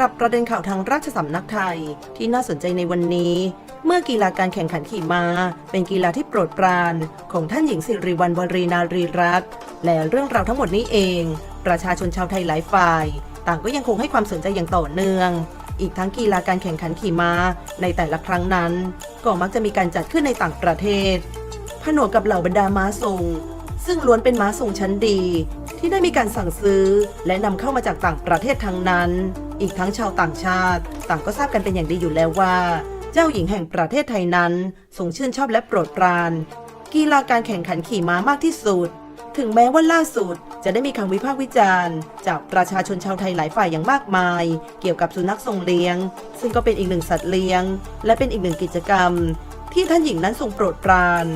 หรับประเด็นข่าวทางราชสำนักไทย ที่น่าสนใจในวันนี้ เมื่อกีฬาการแข่งขันขี่ม้า เป็นกีฬาที่โปรดปราน ของท่านหญิงสิริวัณวรีนารีรัตน์และเรื่องราวทั้งหมดนี้เอง ประชาชนชาวไทยหลายฝ่าย ต่างก็ยังคงให้ความสนใจอย่างต่อเนื่อง อีกทั้งกีฬาการแข่งขันขี่ม้า ในแต่ละครั้งนั้นก็มักจะมีการจัดขึ้นในต่างประเทศผนวกกับเหล่าบรรดาม้าทรง ซึ่งล้วนเป็นม้าทรงชั้นดีที่ได้มีการสั่งซื้อและนำเข้ามาจากต่างประเทศทั้งนั้น อีกทั้งชาวต่างชาติ ต่างก็ทราบกันเป็นอย่างดีอยู่แล้วว่า เจ้าหญิงแห่งประเทศไทยนั้นทรงชื่นชอบและโปรดปราน กีฬาการแข่งขันขี่ม้ามากที่สุด ถึงแม้ว่าล่าสุดจะได้มีคำวิพากษ์วิจารณ์ จากประชาชนชาวไทยหลายฝ่ายอย่างมากมาย เกี่ยวกับสุนัขทรงเลี้ยง ซึ่งก็เป็นอีกหนึ่งสัตว์เลี้ยง และเป็นอีกหนึ่งกิจกรรม ที่ท่านหญิงนั้นทรงโปรดปราน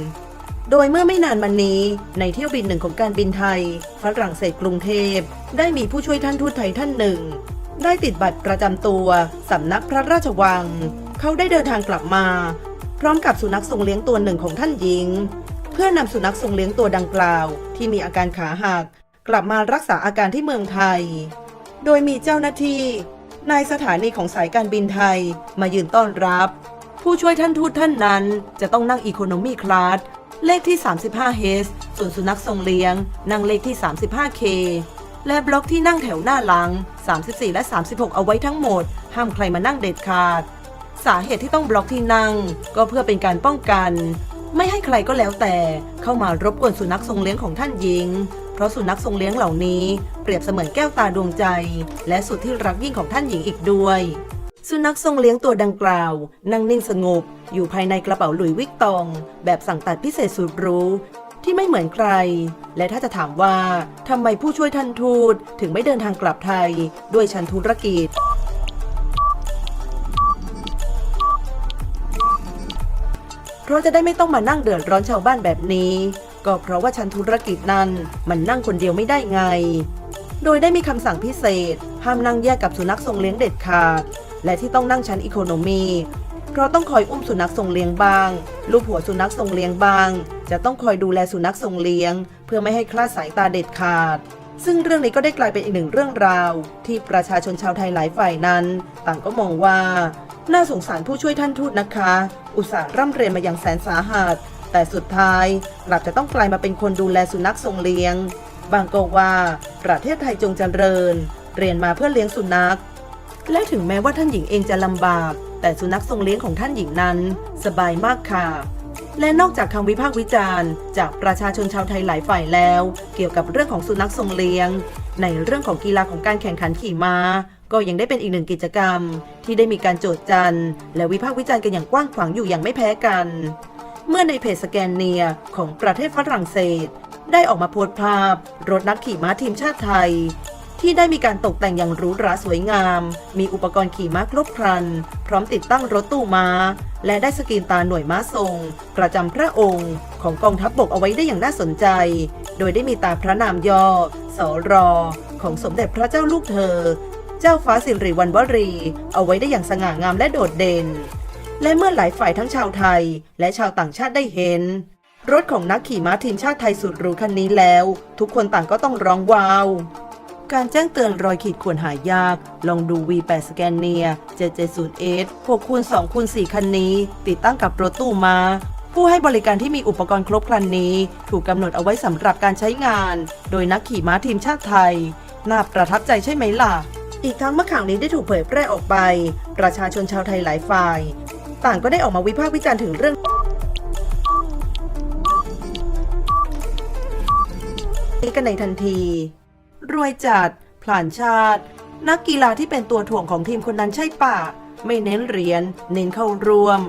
โดยเมื่อไม่นานมานี้ ในเที่ยวบินหนึ่งของการบินไทยฝรั่งเศสกรุงเทพ ได้มีผู้ช่วยท่านทูตไทยท่านหนึ่ง ได้ติดบัตรประจำตัวสำนักพระราชวัง เขาได้เดินทางกลับมา พร้อมกับสุนัขทรงเลี้ยงตัวหนึ่งของท่านหญิง เพื่อนำสุนัขทรงเลี้ยงตัวดังกล่าว ที่มีอาการขาหัก กลับมารักษาอาการที่เมืองไทย โดยมีเจ้าหน้าที่นายสถานีของสายการบินไทยมายืนต้อนรับ ผู้ช่วยท่านทูตท่านนั้นจะต้องนั่งอีโคโนมีคลาสเลขที่ 35 h ส่วนสุนัขทรงเลี้ยง นั่งเลขที่ 35 k และบล็อกที่นั่งแถวหน้าหลัง 34 และ 36 เอาไว้ทั้งหมด ห้ามใครมานั่งเด็ดขาด สาเหตุที่ต้องบล็อกที่นั่ง ก็เพื่อเป็นการป้องกัน ไม่ให้ใครก็แล้วแต่เข้ามารบกวนสุนัขทรงเลี้ยงของท่านหญิง เพราะสุนัขทรงเลี้ยงเหล่านี้ เปรียบเสมือนแก้วตาดวงใจ และสุดที่รักยิ่งของท่านหญิงอีกด้วย สุนัขทรงเลี้ยงตัวดังกล่าว นั่งนิ่งสงบ อยู่ภายในกระเป๋าหลุยส์วิกตอง แบบสั่งตัดพิเศษสุดรู้ ที่ไม่เหมือนใคร และถ้าจะถามว่าทำไมผู้ช่วยท่านทูตถึงไม่เดินทางกลับไทยด้วยชันธุรกิจเพราะจะได้ไม่ต้องมานั่งเดือดร้อนชาวบ้านแบบนี้ ก็เพราะว่าชั้นธุรกิจนั้นมันนั่งคนเดียวไม่ได้ไง โดยได้มีคำสั่งพิเศษ ห้ามนั่งแยกกับสุนัขทรงเลี้ยงเด็ดขาด และที่ต้องนั่งชั้นอีโคโนมี เพราะต้องคอยอุ้มสุนัขทรงเลี้ยงบางลูบหัวสุนัขทรงเลี้ยงบาง จะต้องคอยดูแลสุนัขทรงเลี้ยง เพื่อไม่ให้คลาดสายตาเด็ดขาด ซึ่งเรื่องนี้ก็ได้กลายเป็นอีกหนึ่งเรื่องราว ที่ประชาชนชาวไทยหลายฝ่ายนั้น ต่างก็มองว่า น่าสงสารผู้ช่วยท่านทูตนะคะ อุตส่าห์ร่ำเรียนมาอย่างแสนสาหัสแต่สุดท้ายกลับจะต้องกลายมาเป็นคนดูแลสุนัขทรงเลี้ยง บางก็ว่า ประเทศไทยจงเจริญ เรียนมาเพื่อเลี้ยงสุนัข และถึงแม้ว่าท่านหญิงเองจะลำบาก แต่สุนัขทรงเลี้ยงของท่านหญิงนั้น สบายมากค่ะ และนอกจากคำวิพากษ์วิจารณ์ จากประชาชนชาวไทยหลายฝ่ายแล้ว เกี่ยวกับเรื่องของสุนัขทรงเลี้ยง ในเรื่องของกีฬาของการแข่งขันขี่ม้า ก็ยังได้เป็นอีกหนึ่งกิจกรรม ที่ได้มีการโจทย์จันและวิพากษ์วิจารณ์กันอย่างกว้างขวางอยู่อย่างไม่แพ้กัน เมื่อในเพจสแกนเนียของประเทศฝรั่งเศสได้ออกมาโพสต์ภาพ รถนักขี่ม้าทีมชาติไทย ที่ได้มีการตกแต่งอย่างหรูหราสวยงาม มีอุปกรณ์ขี่ม้าครบครัน พร้อมติดตั้งรถตู้ม้า และได้สกรีนตาหน่วยม้าทรง ประจำพระองค์ ของกองทัพบบกเอาไว้ได้อย่างน่าสนใจ โดยได้มีตาพระนามยอสอรอ ของสมเด็จพระเจ้าลูกเธอ เจ้าฟ้าสิริวัณวรี เอาไว้ได้อย่างสง่างามและโดดเด่น และเมื่อหลายฝ่ายทั้งชาวไทย และชาวต่างชาติได้เห็นรถของนักขี่ม้าทีมชาติไทยสุดหรูคันนี้แล้ว ทุกคนต่างก็ต้องร้องว้าว การแจ้งเตือนรอยขีดข่วนหายาก ลองดู V8 สแกนเนีย 770S 6คูณ2คูณ4คันนี้ ติดตั้งกับรถตู้มา ผู้ให้บริการที่มีอุปกรณ์ครบครันนี้ ถูกกำหนดเอาไว้สำหรับการใช้งาน โดยนักขี่ม้าทีมชาติไทย น่าประทับใจใช่ไหมล่ะ อีกทั้งเมื่อข่าวนี้ได้ถูกเผยแพร่ออกไป ประชาชนชาวไทยหลายฝ่าย ต่างก็ได้ออกมาวิพากษ์วิจารณ์ถึงเรื่องนี้กันในทันที รวยจัดผลานชาติ นักกีฬาที่เป็นตัวถ่วงของทีมคนนั้นใช่ปะไม่เน้นเหรียญเน้นเข้าร่วม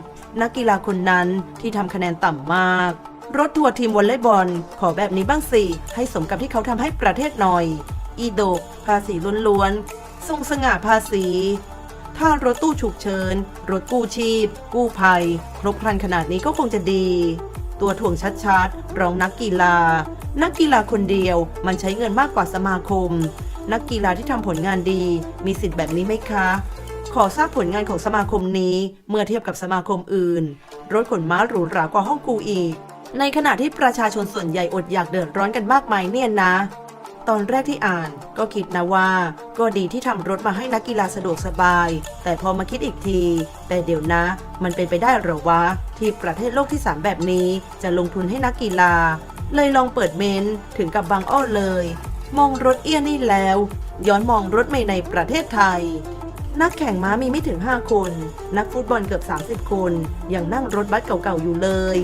นักกีฬาคนนั้นที่ทำคะแนนต่ำมาก รถทัวร์ทีมวอลเลย์บอล ขอแบบนี้บ้างสิ ให้สมกับที่เขาทำให้ประเทศหน่อย อีโดกภาษีล้วนๆทรงสง่าภาษีถ้ารถตู้ฉุกเฉิน รถกู้ชีพ กู้ภัย ครบครันขนาดนี้ก็คงจะดี ตัวถ่วงชัดๆ รองนักกีฬา นักกีฬาคนเดียวมันใช้เงินมากกว่าสมาคม นักกีฬาที่ทำผลงานดี มีสิทธิ์แบบนี้ไหมคะ ขอทราบผลงานของสมาคมนี้เมื่อเทียบกับสมาคมอื่น รถขนม้าหรูหรากว่าห้องกูอีก ในขณะที่ประชาชนส่วนใหญ่อดอยากเดือดร้อนกันมากมายเนี่ยนะ ตอนแรกที่อ่านก็คิดนะว่าก็ดีที่ทำรถมาให้นักกีฬาสะดวกสบาย แต่พอมาคิดอีกที แต่เดี๋ยวนะ มันเป็นไปได้หรอวะ ที่ประเทศโลกที่ 3 แบบนี้จะลงทุนให้นักกีฬา เลยลองเปิดเมนถึงกับบางอ้อเลย มองรถเอี้ยนี่แล้ว ย้อนมองรถเมย์ในประเทศไทย นักแข่งม้ามีไม่ถึง 5 คน นักฟุตบอลเกือบ 30 คนยังนั่งรถบัสเก่าๆอยู่เลย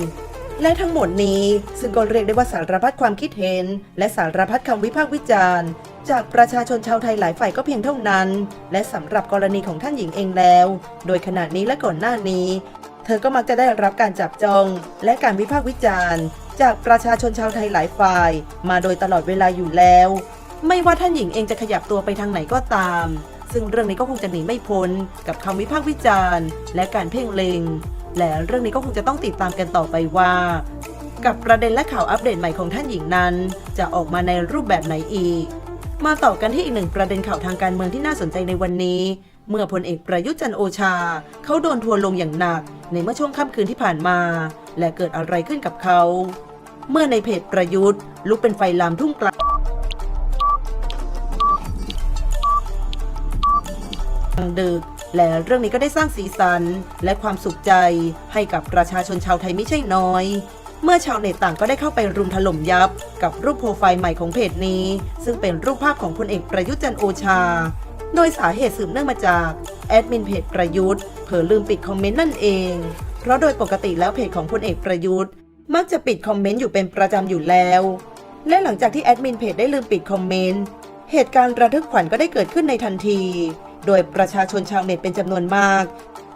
และทั้งหมดนี้ ซึ่งก็เรียกได้ว่าสารพัดความคิดเห็น และสารพัดคำวิพากษ์วิจารณ์ จากประชาชนชาวไทยหลายฝ่ายก็เพียงเท่านั้น และสำหรับกรณีของท่านหญิงเองแล้ว โดยขณะนี้และก่อนหน้านี้ เธอก็มักจะได้รับการจับจองและการวิพากษ์วิจารณ์ จากประชาชนชาวไทยหลายฝ่าย มาโดยตลอดเวลาอยู่แล้ว ไม่ว่าท่านหญิงเองจะขยับตัวไปทางไหนก็ตาม ซึ่งเรื่องนี้ก็คงจะหนีไม่พ้น กับคำวิพากษ์วิจารณ์ และการเพ่งเล็ง และเรื่องนี้ก็คงจะต้องติดตามกันต่อไปว่า กับประเด็นและข่าวอัปเดตใหม่ของท่านหญิงนั้น จะออกมาในรูปแบบไหนอีก มาต่อกันที่อีกหนึ่งประเด็นข่าวทางการเมืองที่น่าสนใจในวันนี้ เมื่อพลเอกประยุทธ์จันโอชา เขาโดนทัวร์ลงอย่างหนัก ในเมื่อช่วงค่ำคืนที่ผ่านมา และเกิดอะไรขึ้นกับเขา เมื่อในเพจประยุทธ์ ลุกเป็นไฟลามทุ่งกลางดึก และเรื่องนี้ก็ได้สร้างสีสัน และความสุขใจให้กับประชาชนชาวไทยไม่ใช่น้อย เมื่อชาวเน็ตต่างก็ได้เข้าไปรุมถล่มยับ กับรูปโปรไฟล์ใหม่ของเพจนี้ ซึ่งเป็นรูปภาพของพลเอกประยุทธ์จันโอชา โดยสาเหตุสืบเนื่องมาจากแอดมินเพจประยุทธ์เผลอลืมปิดคอมเมนต์นั่นเอง เพราะโดยปกติแล้วเพจของพลเอกประยุทธ์ มักจะปิดคอมเมนต์อยู่เป็นประจำอยู่แล้ว และหลังจากที่แอดมินเพจได้ลืมปิดคอมเมนต์เหตุการณ์ระทึกขวัญก็ได้เกิดขึ้นในทันที โดยประชาชนชาวเน็ตเป็นจำนวนมาก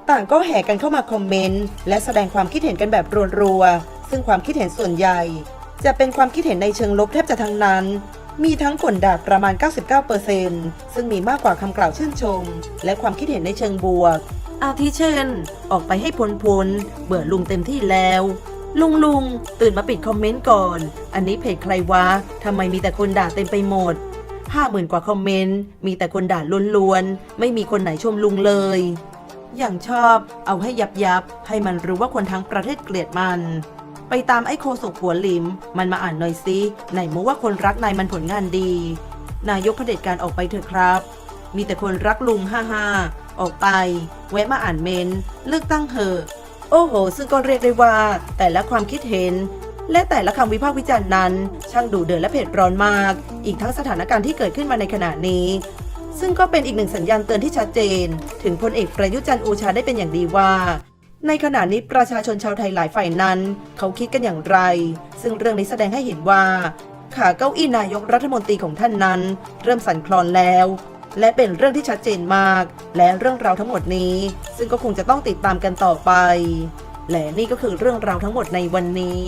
ต่างก็แห่กันเข้ามาคอมเมนต์และแสดงความคิดเห็นกันแบบรัวๆซึ่งความคิดเห็นส่วนใหญ่ จะเป็นความคิดเห็นในเชิงลบแทบจะทั้งนั้น มีทั้งผลด่าประมาณ 99%ซึ่งมีมากกว่าคำกล่าวชื่นชม และความคิดเห็นในเชิงบวก อาทิเช่น ออกไปให้พ้นพ้นๆเบื่อลุงเต็มที่แล้วลุงลุงตื่นมาปิดคอมเมนต์ก่อน อันนี้เพจใครวะทำไมมีแต่คนด่าเต็มไปหมด ห้าหมื่นกว่าคอมเมนต์ มีแต่คนด่าล้วนๆ ไม่มีคนไหนชมลุงเลย อย่างชอบเอาให้ยับยับ ให้มันรู้ว่าคนทั้งประเทศเกลียดมัน ไปตามไอ้โคศกหัวลิม มันมาอ่านหน่อยซิไหนมูว่าคนรักนายมันผลงานดี นายกเผด็จการออกไปเถอะครับ มีแต่คนรักลุงฮ่าฮ่าออกไป แวะมาอ่านเมน เลือกตั้งเถอะ โอ้โห ซึ่งก็เรียกได้ว่า แต่ละความคิดเห็น และแต่ละคำวิพากษ์วิจารณ์นั้น ช่างดุเดือดและเผ็ดร้อนมาก อีกทั้งสถานการณ์ที่เกิดขึ้นมาในขณะนี้ ซึ่งก็เป็นอีกหนึ่งสัญญาณเตือนที่ชัดเจน ถึงพลเอกประยุจันทร์โอชาได้เป็นอย่างดีว่า ในขณะนี้ประชาชนชาวไทยหลายฝ่ายนั้น เขาคิดกันอย่างไร ซึ่งเรื่องนี้แสดงให้เห็นว่า ขาเก้าอี้นายกรัฐมนตรีของท่านนั้น เริ่มสั่นคลอนแล้วและเป็นเรื่องที่ชัดเจนมาก และเรื่องราวทั้งหมดนี้ ซึ่งก็คงจะต้องติดตามกันต่อไป และนี่ก็คือเรื่องราวทั้งหมดในวันนี้